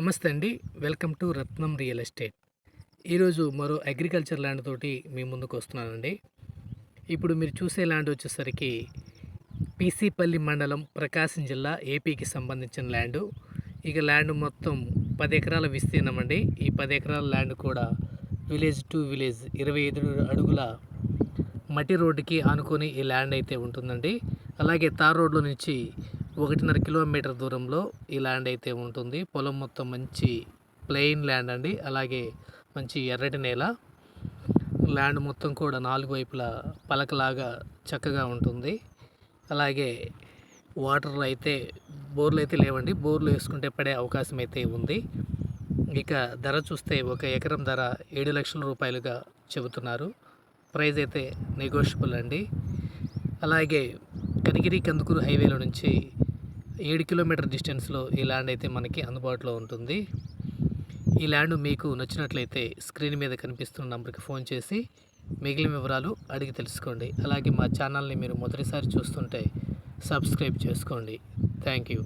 నమస్తే అండి. Welcome to Ratnam real estate. ఈరోజు మరో అగ్రికల్చర్ ల్యాండ్ తోటి మీ ముందుకు వస్తున్నానండి. ఇప్పుడు మీరు చూసే ల్యాండ్ వచ్చేసరికి పీసీపల్లి మండలం ప్రకాశం జిల్లా ఏపీకి సంబంధించిన ల్యాండ్. ఇక ల్యాండ్ మొత్తం పది ఎకరాల విస్తీర్ణం అండి. ఈ పది ఎకరాల ల్యాండ్ కూడా విలేజ్ టు విలేజ్ ఇరవై ఐదు అడుగుల మట్టి రోడ్డుకి ఆనుకొని ఈ ల్యాండ్ అయితే ఉంటుందండి. అలాగే తార్ రోడ్లో నుంచి ఒకటిన్నర కిలోమీటర్ దూరంలో ఈ ల్యాండ్ అయితే ఉంటుంది. పొలం మొత్తం మంచి ప్లెయిన్ ల్యాండ్ అండి. అలాగే మంచి ఎర్రటి నేల. ల్యాండ్ మొత్తం కూడా నాలుగు వైపులా పలకలాగా చక్కగా ఉంటుంది. అలాగే వాటర్ అయితే బోర్లు అయితే లేవండి. బోర్లు వేసుకుంటే పడే అవకాశం అయితే ఉంది. ఇక ధర చూస్తే ఒక ఎకరం ధర ఏడు లక్షల రూపాయలుగా చెబుతున్నారు. ప్రైస్ అయితే నెగోషియబుల్ అండి. అలాగే కనిగిరి కందుకూరు హైవేలో నుంచి ఏడు కిలోమీటర్ డిస్టెన్స్లో ఈ ల్యాండ్ అయితే మనకి అందుబాటులో ఉంటుంది. ఈ ల్యాండ్ మీకు నచ్చినట్లయితే స్క్రీన్ మీద కనిపిస్తున్న నెంబర్కి ఫోన్ చేసి మిగిలిన వివరాలు అడిగి తెలుసుకోండి. అలాగే మా ఛానల్ని మీరు మొదటిసారి చూస్తుంటే సబ్స్క్రైబ్ చేసుకోండి. Thank you.